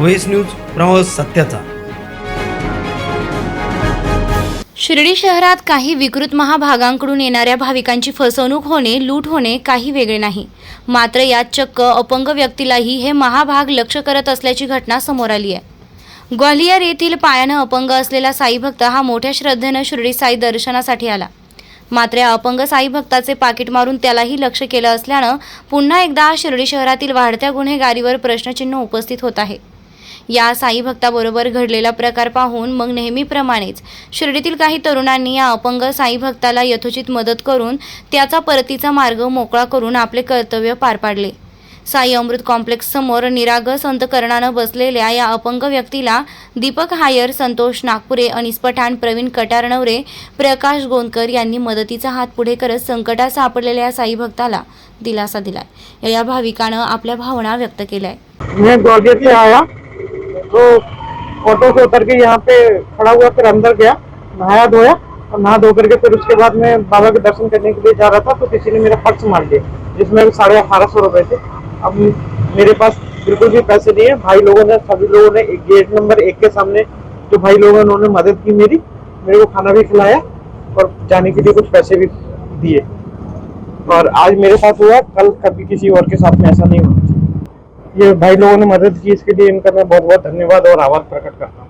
व्हेस news प्रवास सत्याचा. शिर्डी शहरात काही विकृत महाभागांकडून येणाऱ्या भाविकांची फसवणूक होणे लूट होणे काही वेगळे नाही. मात्र यात चक्क अपंग व्यक्तीलाही हे महाभाग लक्ष करत असल्याची घटना समोर आली आहे. ग्वालियर येथील पायानं अपंग असलेला साईभक्त हा मोठ्या श्रद्धेनं शिर्डी साई दर्शनासाठी आला. मात्र या अपंग साई भक्ताचे पाकिट मारून त्यालाही लक्ष केलं असल्यानं पुन्हा एकदा शिर्डी शहरातील वाढत्या गुन्हेगारीवर प्रश्नचिन्ह उपस्थित होत आहे. या साई भक्ताबरोबर घडलेला प्रकार पाहून मग नेहमीप्रमाणेच शिर्डीतील काही तरुणांनी या अपंग साई भक्ताला यथोचित मदत करून त्याचा परतीचा मार्ग मोकळा करून आपले कर्तव्य पार पाडले. साई अमृत कॉम्प्लेक्स समोर निरागस अंतकरणानं बसलेल्या या अपंग व्यक्तीला दीपक हायर संतोष नागपुरे अनिस पठाण प्रवीण कटारनवरे प्रकाश गोंदकर यांनी मदतीचा हात पुढे करत संकटात सापडलेल्या या साई भक्ताला दिलासा दिलाय. या भाविकानं आपल्या भावना व्यक्त केल्या तो ऑटो से उतर के यहाँ पे खड़ा हुआ, फिर अंदर गया, नहाया धोया, और नहा धो करके फिर उसके बाद मैं बाबा के दर्शन करने के लिए जा रहा था तो किसी ने मेरा पर्स मार दिया, जिसमें साढ़े अठारह सौ रुपए थे। अब मेरे पास बिल्कुल भी पैसे नहीं है, भाई लोगों ने, सभी लोगों ने गेट नंबर एक के सामने जो भाई लोगों ने, उन्होंने मदद की मेरी, मेरे को खाना भी खिलाया, और जाने के लिए कुछ पैसे भी दिए। और आज मेरे साथ हुआ, कल कभी किसी और के साथ में ऐसा नहीं चाहिए ये भाई लोगों ने मदद की, इसके लिए इनका मैं बहुत बहुत धन्यवाद और आभार प्रकट करता हूँ।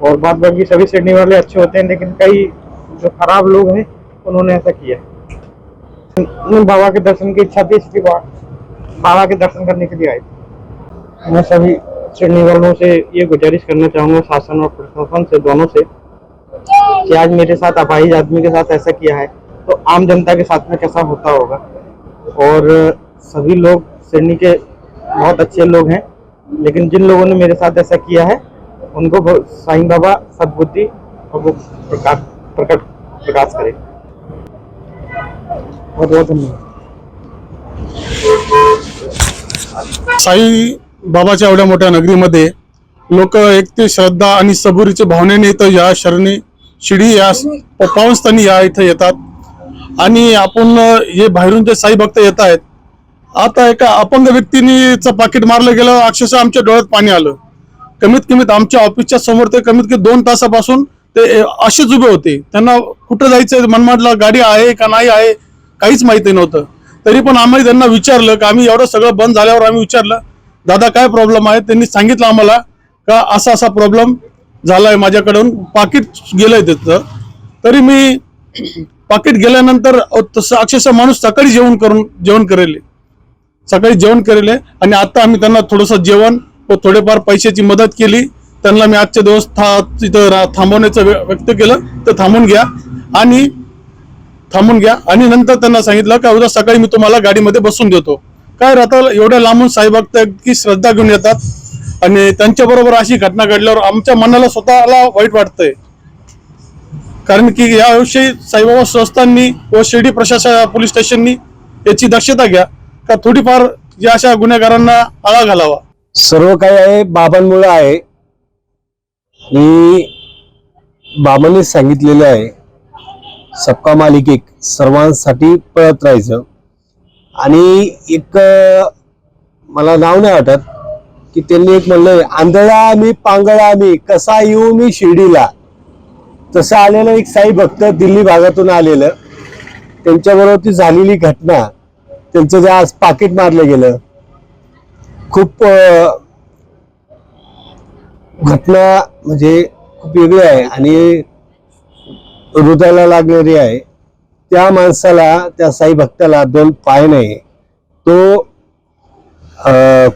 और बाद बाकी सभी सिडनी वाले अच्छे होते हैं, लेकिन कई जो खराब लोग हैं, उन्होंने ऐसा किया। बाबा के दर्शन की इच्छा थी, इसलिए बाबा के दर्शन करने के लिए आए। मैं सभी सिडनी वालों से ये गुजारिश करना चाहूँगा, शासन और प्रशासन से, दोनों से, कि आज मेरे साथ अपाहिज आदमी के साथ ऐसा किया है तो आम जनता के साथ में कैसा होता होगा? और सभी लोग सिडनी के बहुत अच्छे लोग हैं। लेकिन जिन लोगों ने मेरे साथ ऐसा किया है उनको साईं बाबा सद्बुद्धि और वो प्रकाश प्रकट प्रकाश करे। बहुत बहुत धन्यवाद। साई बाबाच्या एवढ्या मोठ्या नगरीमध्ये लोक एक ते श्रद्धा आणि सबुरीच्या भावनेने इथं या शरणी शिडी या पावनस्थानी या इथं येतात. आणि आपण हे बाहेरून जे साई भक्त येत आहेत आता एका अपंग व्यक्तीनीचं पाकिट मारलं गेलं अक्षरशः आमच्या डोळ्यात पाणी आलं. कमीत कमीत आमच्या ऑफिसच्या समोर ते कमीत कमी दोन तासापासून ते असेच उभे होते. त्यांना कुठं जायचं मनमाडला गाडी आहे का नाही आहे काहीच माहिती नव्हतं. तरी पण आम्ही त्यांना विचारलं की आम्ही एवढं सगळं बंद झाल्यावर आम्ही विचारलं दादा काय प्रॉब्लेम आहे? त्यांनी सांगितलं आम्हाला का असा असा प्रॉब्लेम झालाय माझ्याकडून पाकिट गेलंय त्याचं तरी मी पाकिट गेल्यानंतर तसं अक्षरशः माणूस सकाळी जेवण करून जेवण करेल. सकाळी जेवण केलेले आणि आता आम्ही त्यांना थोडंसं जेवण व थोडेफार पैशाची मदत केली. त्यांना मी आजच्या दिवस था तिथं थांबवण्याचं व्य- व्यक्त केलं. तर थांबून घ्या आणि थांबून घ्या. आणि नंतर त्यांना सांगितलं का उद्या सकाळी मी तुम्हाला गाडीमध्ये बसून देतो. काय राहतं एवढ्या लांबून साईभक्त की श्रद्धा घेऊन येतात. आणि त्यांच्या बरोबर अशी घटना घडल्यावर आमच्या मनाला स्वतःला वाईट वाटतंय. कारण की याविषयी साईबाबा संस्थांनी व शिर्डी प्रशासन पोलीस स्टेशननी याची दक्षता घ्या. का थोडीफार या अशा गुन्हेगारांना आळा घालावा? सर्व काही आहे बाबांमुळे आहे. आणि बाबांनी सांगितलेलं आहे सबका मालिक एक सर्वांसाठी पळत राहायचं. आणि एक मला नाव नाही वाटत की त्यांनी एक म्हणलंय आंधळा मी पांगळा मी कसा येऊ मी शिर्डीला? तसं आलेलं एक साई भक्त दिल्ली भागातून आलेलं. त्यांच्याबरोबर ती झालेली घटना त्यांचं जे आज पाकिट मारलं गेलं खूप घटना म्हणजे खूप वेगळी आहे आणि हृदयाला लागणारी आहे. त्या माणसाला त्या साई भक्ताला दोन पाय नाही. तो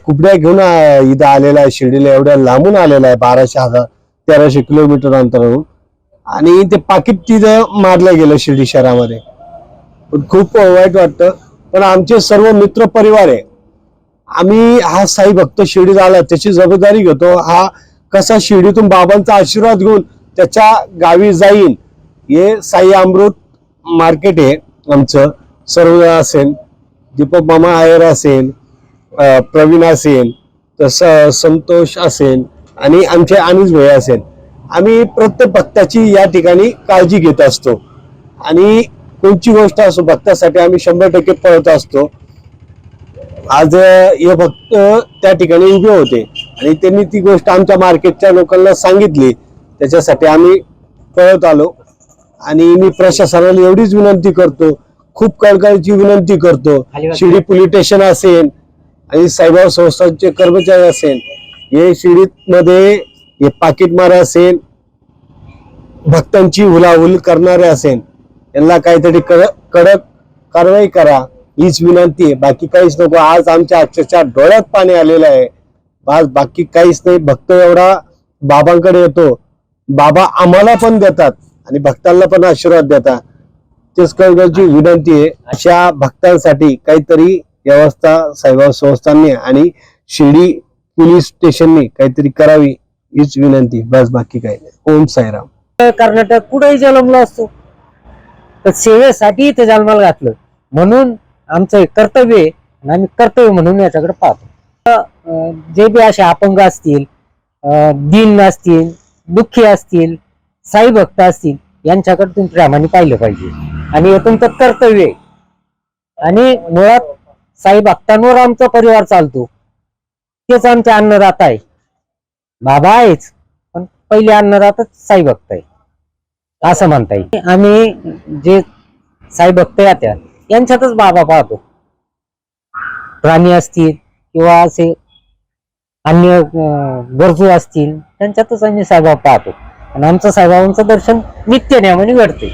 कुबड्या घेऊन इथं आलेला आहे शिर्डीला एवढ्या लांबून आलेला आहे बाराशे हजार तेराशे किलोमीटर अंतरावरून. आणि ते पाकिट तिथं मारलं गेलं शिर्डी शहरामध्ये. पण खूप वाईट वाटतं. पण आमचे सर्व मित्र परिवार आहे. आम्ही हा साई भक्त शिर्डीत आला त्याची जबाबदारी घेतो. हा कसा शिर्डीतून बाबांचा आशीर्वाद घेऊन त्याच्या गावी जाईन हे साई अमृत मार्केट आहे आमचं. सर्व असेल दीपक मामा आयर असेल प्रवीण असेल तसं संतोष असेल आणि आमचे अनिस भय असेल. आम्ही प्रत्येक भक्ताची या ठिकाणी काळजी घेत असतो. आणि कोणची गोष्ट असो भक्तासाठी आम्ही शंभर टक्के पळत असतो. आज हे भक्त त्या ठिकाणी उभे होते. आणि त्यांनी ती गोष्ट आमच्या मार्केटच्या लोकांना सांगितली. त्याच्यासाठी आम्ही पळत आलो. आणि मी प्रशासनाला एवढीच विनंती करतो. खूप कळकळीची विनंती करतो. शिर्डी पोलीस स्टेशन असेल आणि साईबाबा संस्थांचे कर्मचारी असेल हे शिर्डीत मध्ये हे पाकिटमार असेल भक्तांची हुलाहुल करणारे असेल. यांना काहीतरी कडक कडक कारवाई करा हीच विनंती आहे. बाकी काहीच नको. आज आमच्या अक्षरशः डोळ्यात पाणी आलेलं आहे. आज बाकी काहीच नाही. भक्त एवढा बाबांकडे येतो. बाबा आम्हाला पण देतात आणि भक्तांना पण आशीर्वाद देतात. तेच कळण्याची विनंती आहे. अशा भक्तांसाठी काहीतरी व्यवस्था साईबाबा संस्थांनी आणि शिर्डी पोलीस स्टेशननी काहीतरी करावी हीच विनंती. बस बाकी काही नाही. ओम साईराम. कर्नाटक कुठेही जन्मला असतो. तर सेवेसाठी इथे जन्माला घातलं. म्हणून आमचं हे कर्तव्य आहे आणि आम्ही कर्तव्य म्हणून याच्याकडे पाहतो. अं, जे बी असे अपंग असतील दिन दीन असतील दुःखी असतील साई भक्त असतील यांच्याकडे तुम्ही प्रेमाने पाहिलं पाहिजे. आणि हे तुमचं कर्तव्य आहे. आणि मुळात साई भक्तांवर आमचा परिवार चालतो. तेच आमचे अन्नदाता आहे. बाबा आहेच पण पहिले अन्नदाताच साई भक्त आहे. असं म्हणता येईल. आम्ही जे साई भक्त या त्या यांच्यातच बाबा पाहतो. प्राणी असतील किंवा असे अन्य गरजू असतील त्यांच्यातच आम्ही साईबाबा पाहतो. आणि आमचं साईबाबांचं दर्शन नित्य नियमाने घडते.